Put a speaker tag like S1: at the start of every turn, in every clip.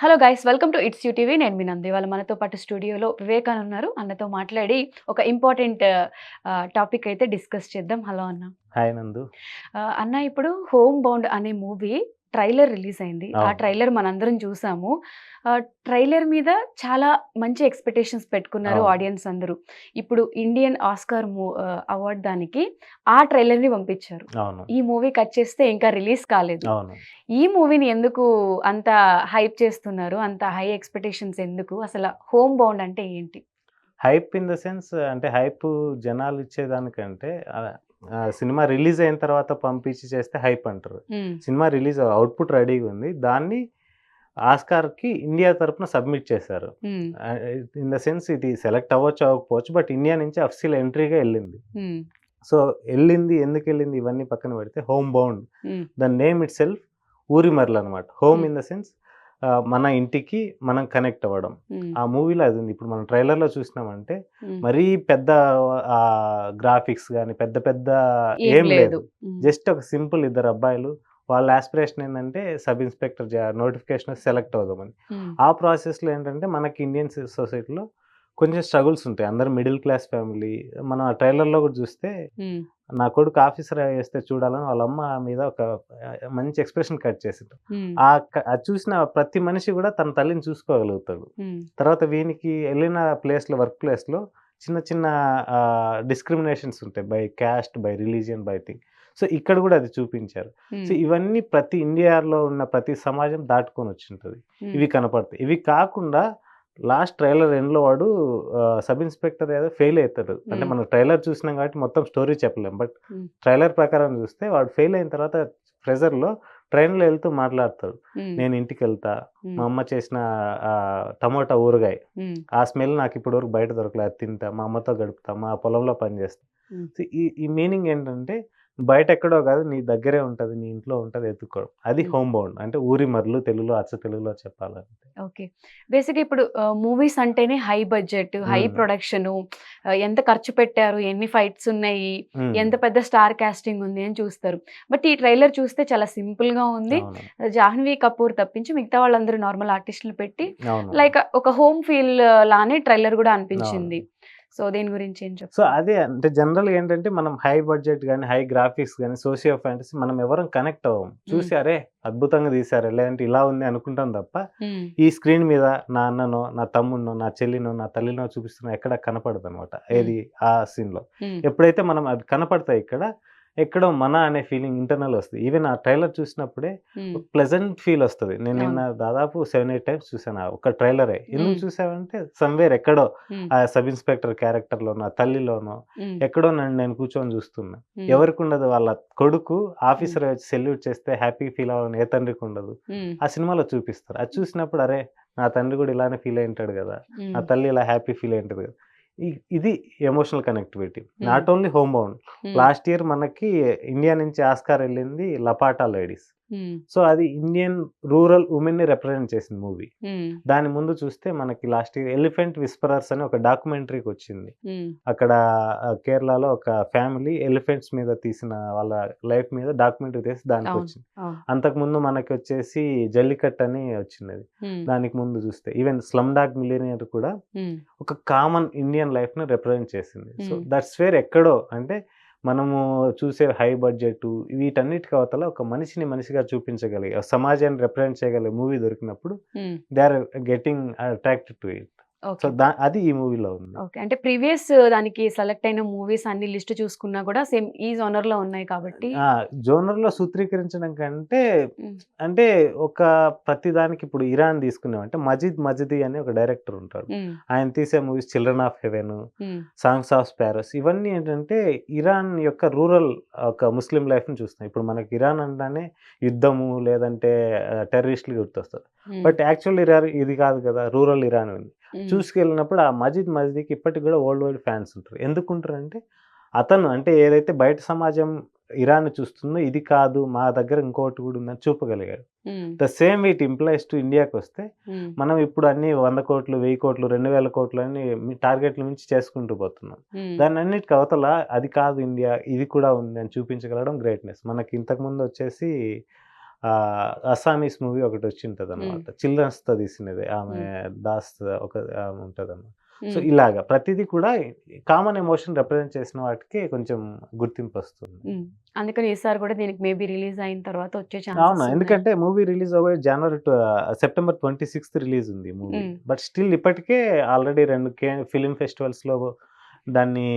S1: Hello guys welcome to it's you TV నేను మీ నంది. వాళ్ళ మనతో పాటు స్టూడియోలో వివేకాన్ ఉన్నారు. అన్నతో మాట్లాడి ఒక ఇంపార్టెంట్ టాపిక్ అయితే డిస్కస్ చేద్దాం. హలో అన్న.
S2: హాయ్ నందు.
S1: అన్న ఇప్పుడు హోమ్ బౌండ్ అనే మూవీ ట్రైలర్ రిలీజ్ అయింది ఆ. ట్రైలర్ మనందరం చూసాము. ట్రైలర్ మీద చాలా మంచి ఎక్స్పెక్టేషన్స్ పెట్టుకున్నారు. ఆడియన్స్ అందరూ. ఇప్పుడు ఇండియన్ ఆస్కార్ అవార్డ్ దానికి ఆ ట్రైలర్ని పంపించారు ఈ మూవీ కట్ చేస్తే ఇంకా రిలీజ్ కాలేదు. ఈ మూవీని ఎందుకు అంత హైప్ చేస్తున్నారు? అంత హై ఎక్స్పెక్టేషన్స్ ఎందుకు? అసలు హోమ్ బౌండ్ అంటే ఏంటి?
S2: హైప్ ఇన్ ద సెన్స్ అంటే హైప్ జనాలు ఇచ్చేదానికంటే సినిమా రిలీజ్ అయిన తర్వాత పంపించి చేస్తే హైప్ అంటారు. సినిమా రిలీజ్ అవుట్పుట్ రెడీగా ఉంది దాన్ని ఆస్కార్కి ఇండియా తరపున సబ్మిట్ చేశారు. ఇన్ ద సెన్స్ ఇది సెలెక్ట్ అవ్వచ్చు అవ్వకపోవచ్చు బట్ ఇండియా నుంచి అఫీషియల్ ఎంట్రీగా వెళ్ళింది. సో వెళ్ళింది ఎందుకు వెళ్ళింది ఇవన్నీ పక్కన పెడితే home bound. The name itself ఊరి మరలు అనమాట హోమ్. ఇన్ ద సెన్స్ మన ఇంటికి మనం కనెక్ట్ అవ్వడం. ఆ మూవీలో అది ఉంది ఇప్పుడు మనం ట్రైలర్లో చూసినామంటే. మరీ పెద్ద గ్రాఫిక్స్ కానీ పెద్ద పెద్ద
S1: ఏం
S2: లేదు. జస్ట్ ఒక సింపుల్ ఇద్దరు అబ్బాయిలు వాళ్ళ ఆస్పిరేషన్ ఏంటంటే సబ్ ఇన్స్పెక్టర్ నోటిఫికేషన్ సెలెక్ట్ అవుదామని. ఆ ప్రాసెస్లో ఏంటంటే మనకి ఇండియన్ సొసైటీలో కొంచెం స్ట్రగుల్స్ ఉంటాయి అందరు మిడిల్ క్లాస్ ఫ్యామిలీ మనం ఆ ట్రైలర్లో కూడా చూస్తే. నా కొడుకు ఆఫీసర్ వేస్తే చూడాలని వాళ్ళ అమ్మ మీద ఒక మంచి ఎక్స్ప్రెషన్ కట్
S1: మ్మ్.
S2: ఆ చూసిన ప్రతి మనిషి కూడా తన తల్లిని చూసుకోగలుగుతాడు. తర్వాత వీనికి వెళ్ళిన ప్లేస్లో వర్క్ ప్లేస్లో చిన్న చిన్న డిస్క్రిమినేషన్స్ ఉంటాయి by caste by religion by thing so ఇక్కడ కూడా అది చూపించారు సో. ఇవన్నీ ప్రతి ఇండియాలో ఉన్న ప్రతి సమాజం దాటుకొని వచ్చి ఉంటుంది
S1: మ్మ్.
S2: ఇవి కనపడతాయి ఇవి కాకుండా లాస్ట్ ట్రైలర్ ఎండ్లో వాడు సబ్ ఇన్స్పెక్టర్ ఏదో ఫెయిల్ అవుతాడు అంటే. మనం ట్రైలర్ చూసినాం కాబట్టి మొత్తం స్టోరీ చెప్పలేం బట్. ట్రైలర్ ప్రకారం చూస్తే వాడు ఫెయిల్ అయిన తర్వాత ప్రెజర్లో ట్రైన్లో వెళ్తూ మాట్లాడతాడు. నేను ఇంటికి వెళ్తా. మా అమ్మ చేసిన టమోటా ఊరగాయ. ఆ స్మెల్ నాకు ఇప్పటి వరకు బయట దొరకలేదు తింటా మా అమ్మతో గడుపుతా మా పొలంలో పని చేస్తా ఈ మీనింగ్ ఏంటంటే బయట ఎక్కడో కాదు నీ దగ్గరే ఉంటుంది నీ ఇంట్లో ఉంటుంది ఎత్తుకోవడం అది. హోమ్. బౌండ్ అంటే ఊరి మరలు తెలుగులో అచ్చ తెలుగులో చెప్పాలంటే.
S1: ఓకే. బేసిక్గా ఇప్పుడు మూవీస్ అంటేనే హై బడ్జెట్ హై. ప్రొడక్షన్ ఎంత ఖర్చు పెట్టారు ఎన్ని ఫైట్స్ ఉన్నాయి. ఎంత పెద్ద స్టార్ కాస్టింగ్ ఉంది అని చూస్తారు. బట్ ఈ ట్రైలర్ చూస్తే చాలా సింపుల్గా ఉంది జాహ్నవి కపూర్ తప్పించి మిగతా వాళ్ళందరూ నార్మల్ ఆర్టిస్టులు పెట్టి లైక్ ఒక హోమ్ ఫీల్ లానే ట్రైలర్ కూడా అనిపించింది. సో దీని గురించి ఏం
S2: సో
S1: చెప్తారు
S2: అదే అంటే జనరల్గా ఏంటంటే మనం హై బడ్జెట్ కానీ హై గ్రాఫిక్స్ కానీ సోషియో ఫ్యాంటసీ మనం ఎవరం కనెక్ట్ అవ్వం. చూసి అరే అద్భుతంగా తీశారు. లేదంటే ఇలా ఉంది అనుకుంటాం తప్ప. ఈ స్క్రీన్ మీద నా అన్ననో నా తమ్ముడినో నా చెల్లినో నా తల్లినో చూపిస్తున్నా ఎక్కడ కనపడదు అనమాట ఏది? ఆ సీన్లో
S1: మ్మ్.
S2: ఎప్పుడైతే మనం అది కనపడతాయి ఇక్కడ ఎక్కడో మన అనే ఫీలింగ్ ఇంటర్నల్ వస్తుంది ఈవెన్ ఆ ట్రైలర్ చూసినప్పుడే. ప్లెజెంట్ ఫీల్ వస్తుంది నేను నిన్న దాదాపు సెవెన్ ఎయిట్ టైమ్స్ చూసాను ఆ ఒక ట్రైలరే ఎందుకు. చూసావంటే సమ్వేర్ ఎక్కడో. ఆ సబ్ ఇన్స్పెక్టర్ క్యారెక్టర్లో నా తల్లిలోనో
S1: మ్మ్.
S2: ఎక్కడో నన్ను నేను కూర్చొని చూస్తున్నా. ఎవరికి ఉండదు వాళ్ళ కొడుకు ఆఫీసర్ వచ్చి సెల్యూట్ చేస్తే హ్యాపీ ఫీల్ అవ్వాలని ఏ తండ్రికి ఉండదు. ఆ సినిమాలో చూపిస్తారు అది చూసినప్పుడు అరే నా తండ్రి కూడా ఇలానే ఫీల్ అయి ఉంటాడు కదా. నా తల్లి ఇలా హ్యాపీ ఫీల్ అయి ఉంటుంది కదా ఇది emotional connectivity not only home bound. Last year మనకి ఇండియా నుంచి ఆస్కార్ వెళ్ళింది లపాటా లేడీస్. సో అది ఇండియన్ రూరల్ ఉమెన్ని రిప్రజెంట్ చేసింది మూవీ. దాని ముందు చూస్తే మనకి లాస్ట్ ఇయర్ ఎలిఫెంట్ విస్పరర్స్ అని ఒక డాక్యుమెంటరీకి వచ్చింది. అక్కడ కేరళలో ఒక ఫ్యామిలీ ఎలిఫెంట్స్ మీద తీసిన వాళ్ళ లైఫ్ మీద డాక్యుమెంటరీ తీసి దానికి. వచ్చింది
S1: అవును.
S2: అంతకుముందు మనకి వచ్చేసి జల్లికట్ అని వచ్చింది. దానికి ముందు చూస్తే ఈవెన్ స్లమ్ డాగ్ మిలియనియర్ కూడా. ఒక కామన్ ఇండియన్ లైఫ్ని రిప్రజెంట్ చేసింది సో. దట్స్ వేర్ ఎక్కడో అంటే మనము చూసే హై బడ్జెట్ వీటన్నిటికి అవతల ఒక మనిషిని మనిషిగా చూపించగలిగే సమాజాన్ని రిప్రజెంట్ చేయగలిగే మూవీ దొరికినప్పుడు. They are getting attracted to it so దా అది ఈ మూవీలో ఉంది
S1: ఓకే అంటే ప్రీవియస్ దానికి సెలెక్ట్ అయిన మూవీస్ అన్ని లిస్ట్ చూసుకున్నా కూడా సేమ్ ఈ జోనర్లో ఉన్నాయి కాబట్టి
S2: జోనర్లో సూత్రీకరించడం కంటే. అంటే ఒక ప్రతి దానికి ఇప్పుడు ఇరాన్ తీసుకున్నామంటే మజిద్ మజిదీ అని ఒక డైరెక్టర్ ఉంటాడు. ఆయన తీసే movies children of heaven. Songs of sparrows ఇవన్నీ ఏంటంటే ఇరాన్ యొక్క రూరల్ ఒక ముస్లిం లైఫ్ని చూస్తున్నాం ఇప్పుడు మనకి ఇరాన్ అంటానే యుద్ధము లేదంటే టెర్రరిస్టులు గుర్తొస్తారు. బట్ యాక్చువల్ ఇరాన్ ఇది కాదు కదా రూరల్ ఇరాన్ ఉంది. చూసుకెళ్ళినప్పుడు ఆ మజిద్ మజిదీకి ఇప్పటికి కూడా వరల్డ్ వైడ్ ఫ్యాన్స్ ఉంటారు ఎందుకుంటారు అంటే అతను అంటే ఏదైతే బయట సమాజం ఇరాన్ చూస్తుందో ఇది కాదు మా దగ్గర ఇంకోటి కూడా ఉందని చూపగలిగాడు. The same it implies to ఇండియాకి వస్తే. మనం ఇప్పుడు అన్ని వంద కోట్లు వెయ్యి కోట్లు రెండు వేల కోట్లు అన్ని టార్గెట్ల మించి చేసుకుంటూ పోతున్నాం. దాని అన్నిటికి అవతల అది కాదు ఇండియా ఇది కూడా ఉంది అని చూపించగలగడం గ్రేట్నెస్ మనకి ఇంతకుముందు వచ్చేసి అస్సామీస్ మూవీ ఒకటి వచ్చి ఉంటుంది అనమాట చిల్డ్రన్స్తో తీసినది. ఆమె దాస్ ఒక ఆమె ఉంటుంది అనమాట సో ఇలాగా. ప్రతిదీ కూడా కామన్ ఎమోషన్ రిప్రజెంట్ చేసిన వాటికి కొంచెం గుర్తింపు వస్తుంది.
S1: అందుకని ఈసారి కూడా దీనికి మేబీ రిలీజ్ అయిన తర్వాత వచ్చే
S2: అవును.
S1: ఛాన్స్
S2: ఎందుకంటే మూవీ రిలీజ్ అవ్వే జనవరి సెప్టెంబర్ ట్వంటీ సిక్స్త్ రిలీజ్ ఉంది మూవీ. బట్ స్టిల్ ఇప్పటికే ఆల్రెడీ రెండు కే ఫిలిం ఫెస్టివల్స్లో దాన్ని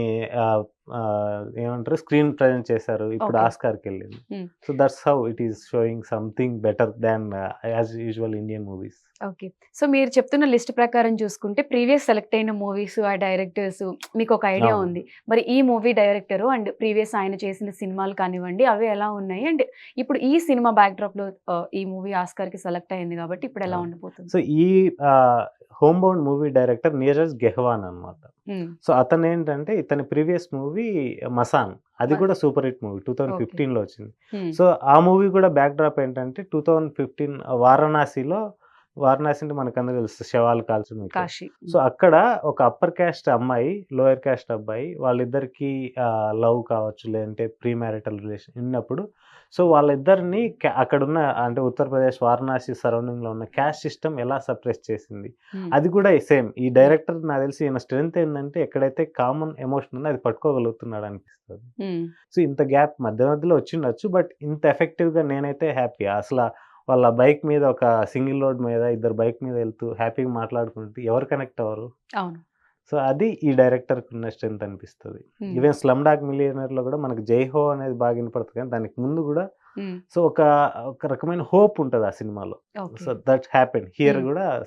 S2: ఏమంటారు స్క్రీన్ ప్రజెంట్ చేశారు ఇప్పుడు. ఆస్కార్కి వెళ్ళింది. So that's how it is showing something better than as usual Indian movies
S1: okay so మీరు చెప్తున్న లిస్ట్ ప్రకారం చూసుకుంటే ప్రీవియస్ సెలెక్ట్ అయిన మూవీస్ ఆ డైరెక్టర్స్ మీకు ఒక ఐడియా. ఉంది మరి ఈ మూవీ డైరెక్టర్ అండ్ ప్రీవియస్ ఆయన చేసిన సినిమాలు కానివ్వండి అవి ఎలా ఉన్నాయి అండ్ ఇప్పుడు ఈ సినిమా బ్యాక్డ్రాప్లో ఆ, ఈ మూవీ ఆస్కార్కి సెలెక్ట్ అయింది కాబట్టి ఇప్పుడు ఎలా
S2: అవును.
S1: ఉండబోతుంది
S2: సో ఈ home bound movie director Neeraj Ghaywan అన్నమాట.
S1: ఉమ్,
S2: సో అతను ఏంటంటే ఇతని ప్రీవియస్ మూవీ మసాన్. అది కూడా super hit movie. Two thousand. ఫిఫ్టీన్లో వచ్చింది. సో ఆ మూవీ కూడా బ్యాక్ డ్రాప్ ఏంటంటే టూ థౌజండ్ ఫిఫ్టీన్ వారణాసిలో వారణాసి అంటే మనకు అందరూ తెలుసు. శవాలు కాల్చడం.
S1: కాశీ.
S2: సో అక్కడ ఒక అప్పర్ క్యాస్ట్ అమ్మాయి లోయర్ క్యాస్ట్ అబ్బాయి వాళ్ళిద్దరికి లవ్ కావచ్చు లేదంటే ప్రీ మ్యారిటల్ రిలేషన్ ఉన్నప్పుడు సో వాళ్ళిద్దరిని ca- అక్కడ ఉన్న అంటే ఉత్తరప్రదేశ్ వారణాసి సరౌండింగ్లో ఉన్న క్యాస్ట్ సిస్టమ్ ఎలా సప్రెస్ చేసింది? అది కూడా సేమ్. ఈ డైరెక్టర్ నాకు తెలిసి ఈయన స్ట్రెంత్ ఏంటంటే ఎక్కడైతే కామన్ ఎమోషన్ ఉందో అది పట్టుకోగలుగుతున్నాడు అనిపిస్తుంది. సో ఇంత గ్యాప్ మధ్య మధ్యలో వచ్చిండొచ్చు బట్ ఇంత ఎఫెక్టివ్గా నేనైతే హ్యాపీ. అసలు వాళ్ళ బైక్ మీద ఒక సింగిల్ రోడ్ మీద ఇద్దరు బైక్ మీద వెళ్తూ హ్యాపీగా మాట్లాడుకుంటూ ఎవరు కనెక్ట్ అవ్వరు.
S1: అవును.
S2: సో అది ఈ డైరెక్టర్ ఉన్న స్ట్రెంత్ అనిపిస్తుంది. ఈవెన్ స్లమ్ డాగ్ మిలియనర్లో కూడా మనకు జై హో అనేది బాగా వినపడుతుంది కానీ దానికి ముందు కూడా సో ఒక ఒక రకమైన హోప్ ఉంటుంది ఆ సినిమాలో. So that happen. హియర్. కూడా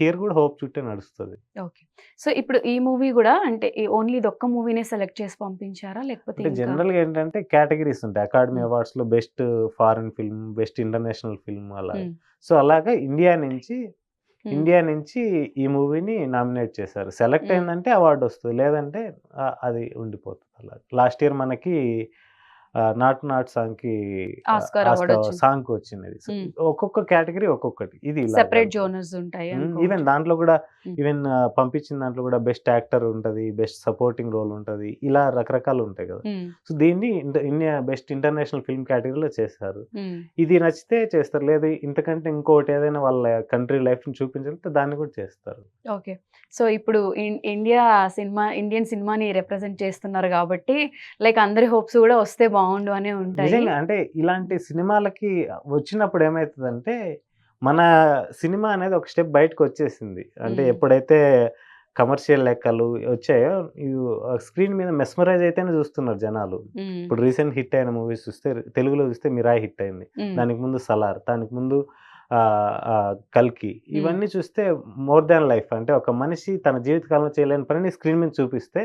S2: హియర్ కూడా హోప్ చుట్టే నడుస్తుంది.
S1: ఓకే. సో ఇప్పుడు ఈ మూవీ కూడా అంటే ఓన్లీ ఒక్క మూవీనే సెలెక్ట్ చేసి పంపించారా? లేకపోతే
S2: జనరల్గా ఏంటంటే కేటగిరీస్ ఉంటాయి. Academy. అవార్డ్స్లో best foreign film best international film అలా. సో అలాగా ఇండియా నుంచి ఇండియా నుంచి ఈ మూవీని నామినేట్ చేశారు. సెలెక్ట్. అయిందంటే అవార్డు వస్తుంది. లేదంటే అది ఉండిపోతుంది అలా. లాస్ట్ ఇయర్ మనకి నాట్ నాట్
S1: సాంగ్కి వచ్చింది.
S2: సాంగ్ వచ్చింది. So,
S1: Hmm.
S2: ఒక్కొక్క కేటగిరీ ఒక్కొక్కటి. ఇది
S1: సెపరేట్ జోనర్స్ ఉంటాయి
S2: ఈవెన్ దాంట్లో కూడా. ఈవెన్ పంపించిన దాంట్లో కూడా బెస్ట్ యాక్టర్ ఉంటది బెస్ట్ సపోర్టింగ్ రోల్ ఉంటది ఇలా రకరకాలు ఉంటాయి కదా. సో దీన్ని ఇండియా బెస్ట్ ఇంటర్నేషనల్ ఫిల్మ్ కేటగిరీలో చేశారు ఇది నచ్చితే చేస్తారు లేదు ఇంతకంటే ఇంకోటి ఏదైనా వాళ్ళ కంట్రీ లైఫ్ని చూపించాలంటే దాన్ని కూడా చేస్తారు.
S1: ఓకే. సో ఇప్పుడు ఇండియా సినిమా ఇండియన్ సినిమాని రిప్రజెంట్ చేస్తున్నారు కాబట్టి లైక్ అందరి హోప్స్ కూడా వస్తే బాగుండు అనే ఉంటాయి
S2: అంటే ఇలాంటి సినిమాలకి వచ్చినప్పుడు ఏమవుతుందంటే మన సినిమా అనేది ఒక స్టెప్ బయటకు వచ్చేసింది అంటే. ఎప్పుడైతే కమర్షియల్ లెక్కలు వచ్చాయో స్క్రీన్ మీద మెస్మరైజ్ అయితేనే చూస్తున్నారు జనాలు. ఇప్పుడు రీసెంట్ హిట్ అయిన మూవీస్ చూస్తే తెలుగులో చూస్తే మిరాయి హిట్ అయింది. దానికి ముందు సలార్ దానికి ముందు కల్కి ఇవన్నీ చూస్తే మోర్ దాన్ లైఫ్ అంటే ఒక మనిషి తన జీవితకాలంలో చేయలేని పనిని స్క్రీన్ మీద చూపిస్తే.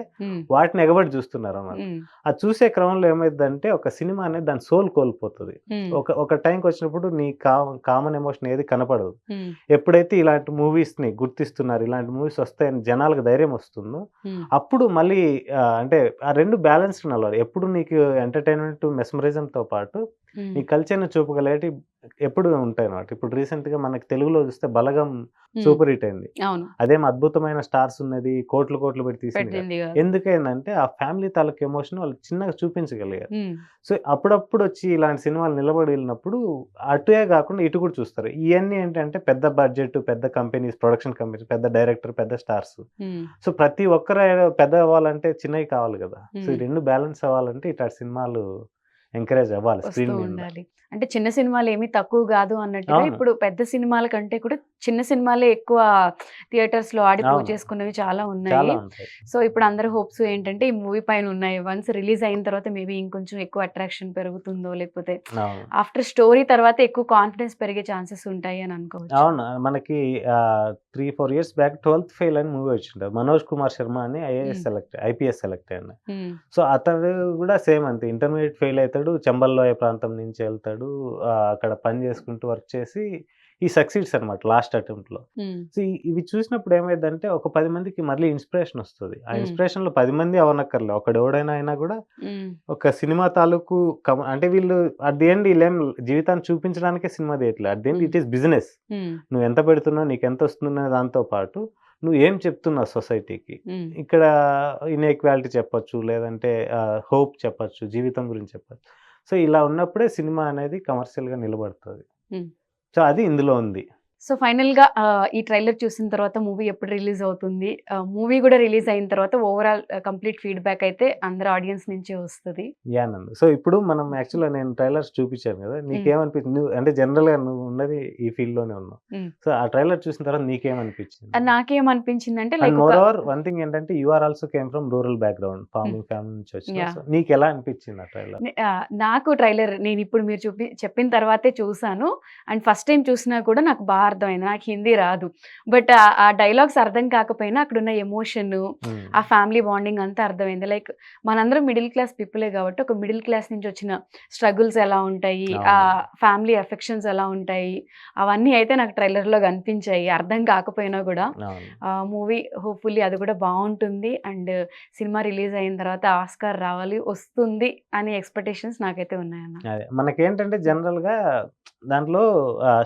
S2: వాటిని ఎగబడి చూస్తున్నారు అన్నమాట. అది చూసే క్రమంలో ఏమైందంటే ఒక సినిమా అనేది దాని సోల్ కోల్పోతుంది. ఒక ఒక టైంకి వచ్చినప్పుడు నీ కామన్ ఎమోషన్ ఏది కనపడదు. ఎప్పుడైతే ఇలాంటి మూవీస్ని గుర్తిస్తున్నారు ఇలాంటి మూవీస్ వస్తాయని జనాలకు ధైర్యం వస్తుందో. అప్పుడు మళ్ళీ ఆ, అంటే ఆ రెండు బ్యాలెన్స్డ్ నలవాలి ఎప్పుడు నీకు ఎంటర్టైన్మెంట్ మెస్మరిజం తో పాటు నీ కల్చర్ని చూపగలేటి ఎప్పుడు ఉంటాయి అన్నమాట ఇప్పుడు రీసెంట్గా మనకి తెలుగులో చూస్తే బలగం. సూపర్ హిట్ అయింది అదేం అద్భుతమైన స్టార్స్ ఉన్నది కోట్లు కోట్లు పెట్టి తీసింది. ఎందుకైందంటే ఆ ఫ్యామిలీ తాలూకు ఎమోషన్ వాళ్ళు చిన్నగా చూపించగలిగారు. సో అప్పుడప్పుడు వచ్చి ఇలాంటి సినిమాలు నిలబడి వెళ్ళినప్పుడు అటువే కాకుండా ఇటు కూడా చూస్తారు ఇవన్నీ ఏంటంటే పెద్ద బడ్జెట్ పెద్ద కంపెనీస్ ప్రొడక్షన్ కంపెనీస్ పెద్ద డైరెక్టర్ పెద్ద స్టార్స్. సో ప్రతి ఒక్కరు పెద్ద అవ్వాలంటే చిన్నవి కావాలి కదా సో ఈ. రెండు బ్యాలెన్స్ అవ్వాలంటే ఇట్లాంటి సినిమాలు ఎంకరేజ్ అవ్వాలి స్క్రీన్
S1: ఉండాలి. అంటే చిన్న సినిమాలు ఏమీ తక్కువ కాదు అన్నట్టుగా. ఇప్పుడు పెద్ద సినిమాల కంటే కూడా చిన్న సినిమాలే ఎక్కువ థియేటర్స్లో ఆడి. చేసుకున్నవి చాలా ఉన్నాయి. సో ఇప్పుడు అందరి హోప్స్ ఏంటంటే ఈ మూవీ పైన ఉన్నాయి. వన్స్ రిలీజ్ అయిన తర్వాత మేబీ ఇంకొంచెం ఎక్కువ అట్రాక్షన్ పెరుగుతుందో లేకపోతే ఆఫ్టర్ స్టోరీ తర్వాత ఎక్కువ కాన్ఫిడెన్స్ పెరిగే ఛాన్సెస్ ఉంటాయి అని అనుకోవచ్చు.
S2: అవును. మనకి three four years back twelfth fail అని మూవీ వచ్చింటుంది మనోజ్ కుమార్ శర్మ అని IAS. Select IPS select
S1: hmm.
S2: So అతడు కూడా సేమ్ అంతే. ఇంటర్మీడియట్ ఫెయిల్ అవుతాడు చంబల్లోయ ప్రాంతం నుంచి వెళ్తాడు అక్కడ పని చేసుకుంటూ వర్క్ చేసి ఈ సక్సీడ్స్ అనమాట లాస్ట్ అటెంప్ట్లో
S1: మ్మ్.
S2: సో ఇవి చూసినప్పుడు ఏమైందంటే ఒక పది మందికి మళ్ళీ ఇన్స్పిరేషన్ వస్తుంది ఆ. ఇన్స్పిరేషన్లో పది మంది అవనక్కర్లే ఒకడు ఎవడైనా అయినా కూడా. ఒక సినిమా తాలూకు అంటే వీళ్ళు అట్ ది ఎండ్ వీళ్ళేం జీవితాన్ని చూపించడానికే సినిమా తీయట్లేదు at the end. It is business. నువ్వు ఎంత పెడుతున్నావు నీకు ఎంత వస్తుందనే దాంతో పాటు నువ్వు ఏం చెప్తున్నావు సొసైటీకి. ఇక్కడ ఇన్ఈక్వాలిటీ చెప్పొచ్చు లేదంటే హోప్ చెప్పొచ్చు జీవితం గురించి చెప్పొచ్చు సో ఇలా ఉన్నప్పుడే సినిమా అనేది కమర్షియల్గా నిలబడుతుంది. సో అది ఇందులో ఉంది
S1: సో ఫైనల్గా ఆ, ఈ ట్రైలర్ చూసిన తర్వాత మూవీ ఎప్పుడు రిలీజ్ అవుతుంది? మూవీ కూడా రిలీజ్ అయిన తర్వాత ఓవరాల్ కంప్లీట్ ఫీడ్బ్యాక్ అయితే అందరు ఆడియన్స్ నుంచే వస్తుంది.
S2: యానంద్ సో ఇప్పుడు మనం యాక్చువల్గా నేను ట్రైలర్స్ చూపించాను కదా నీకేమనిపించింది నువ్వు అంటే జనరల్గా నువ్వు ఉన్నది ఈ ఫీల్డ్లోనే ఉన్నావు. సో ఆ ట్రైలర్ చూసిన తర్వాత నీకేమనిపించింది
S1: నాకేమనిపించింది అంటే
S2: మోర్ ఓవర్ వన్ థింగ్ ఏంటంటే you are also came from rural background farming family నుంచి వచ్చిన. సో నీకు ఎలా అనిపించింది ఆ ట్రైలర్?
S1: నాకు ట్రైలర్ నేను ఇప్పుడు మీరు చూపి చెప్పిన తర్వాతే చూసాను. అండ్ ఫస్ట్ టైం చూసినా కూడా నాకు బాగా అర్థమైంది. నాకు హిందీ రాదు. బట్ ఆ డైలాగ్స్ అర్థం కాకపోయినా అక్కడ ఉన్న ఎమోషన్ ఆ ఫ్యామిలీ బాండింగ్ అంతా అర్థమైంది. లైక్ మనందరం మిడిల్ క్లాస్ పీపులే కాబట్టి ఒక మిడిల్ క్లాస్ నుంచి వచ్చిన స్ట్రగుల్స్ ఎలా ఉంటాయి ఆ. ఫ్యామిలీ ఎఫెక్షన్స్ ఎలా ఉంటాయి అవన్నీ అయితే నాకు trailer లో కనిపించాయి. అర్థం కాకపోయినా కూడా మూవీ హోప్ఫుల్లీ అది కూడా బాగుంటుంది. అండ్ సినిమా రిలీజ్ అయిన తర్వాత ఆస్కార్ రావాలి వస్తుంది అనే ఎక్స్పెక్టేషన్స్ నాకైతే ఉన్నాయన్న.
S2: అదే. మనకేంటంటే జనరల్గా దాంట్లో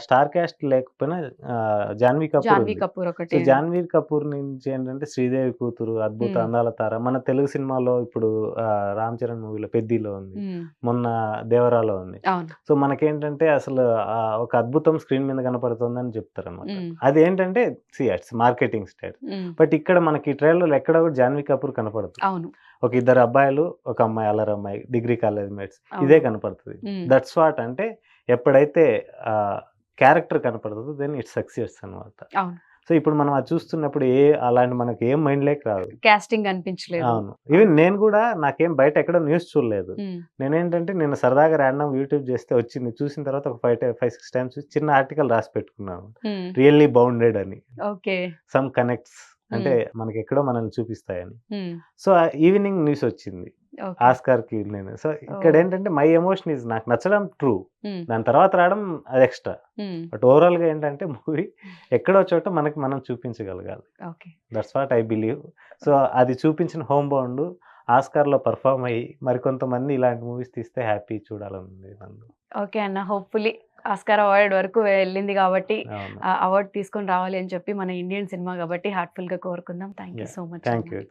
S2: స్టార్ కాస్ట్ లేకపోయినా జాన్వీ కపూర్
S1: జాన్వీ. కపూర్ ఒకటి.
S2: జాన్వీ కపూర్ నుంచి ఏంటంటే శ్రీదేవి కూతురు అద్భుత. అందాల తార. మన తెలుగు సినిమాలో ఇప్పుడు రామ్ చరణ్ మూవీలో పెద్దిలో ఉంది. మొన్న దేవరాలో ఉంది. సో మనకేంటంటే అసలు ఒక అద్భుతం స్క్రీన్ మీద కనపడుతుందని చెప్తారు అనమాట ఏంటంటే see it's marketing style. But ఇక్కడ మనకి ట్రైలర్ ఎక్కడ కూడా జాన్వీ కపూర్ కనపడదు.
S1: అవును.
S2: ఒక ఇద్దరు అబ్బాయిలు ఒక అమ్మాయి అల్లరి అమ్మాయి డిగ్రీ కాలేజ్ మేట్స్. ఇదే కనపడుతుంది. దట్స్ వాట్ అంటే ఎప్పుడైతే క్యారెక్టర్ కనపడుతుందో దెన్ ఇట్స్ సక్సెస్ అనమాట సో ఇప్పుడు మనం అది చూస్తున్నప్పుడు ఏ అలాంటి మనకి ఏం మైండ్ లేక రాదు.
S1: కాస్టింగ్ అనిపించలేదు.
S2: అవును. ఈవెన్ నేను కూడా నాకేం బయట ఎక్కడ న్యూస్ చూడలేదు. నేనేంటంటే నేను సరదాగా ర్యాండమ్ యూట్యూబ్ చేస్తే వచ్చింది. చూసిన తర్వాత ఒక ఫైవ్ ఫైవ్ సిక్స్ టైమ్స్ చిన్న ఆర్టికల్ రాసి పెట్టుకున్నాను. రియల్లీ బౌండెడ్ అని.
S1: ఓకే.
S2: Some connects. అంటే మనకి ఎక్కడో మనల్ని చూపిస్తాయని. సో ఈవినింగ్ న్యూస్ వచ్చింది.
S1: ఓకే.
S2: ఆస్కార్కి నేను. సో ఇక్కడ. ఏంటంటే మై ఎమోషన్ ఇస్ నాకు నచ్చడం ట్రూ. దాని తర్వాత రావడం అది ఎక్స్ట్రా. బట్ ఓవరాల్గా ఏంటంటే మూవీ ఎక్కడో చోట మనకి మనం చూపించగలగాలి.
S1: Okay.
S2: That's what I believe so అది చూపించిన హోమ్ బౌండ్ ఆస్కార్లో పర్ఫామ్ అయ్యి మరికొంతమంది ఇలాంటి మూవీస్ తీస్తే హ్యాపీ చూడాలని నన్ను.
S1: ఓకే అన్న. హోప్ఫుల్లీ ఆస్కార్ అవార్డ్ వరకు వెళ్ళింది కాబట్టి అవార్డ్ తీసుకొని రావాలి అని చెప్పి మన ఇండియన్ సినిమా కాబట్టి హార్ట్ఫుల్గా కోరుకుందాం. Thank you. So much
S2: thank you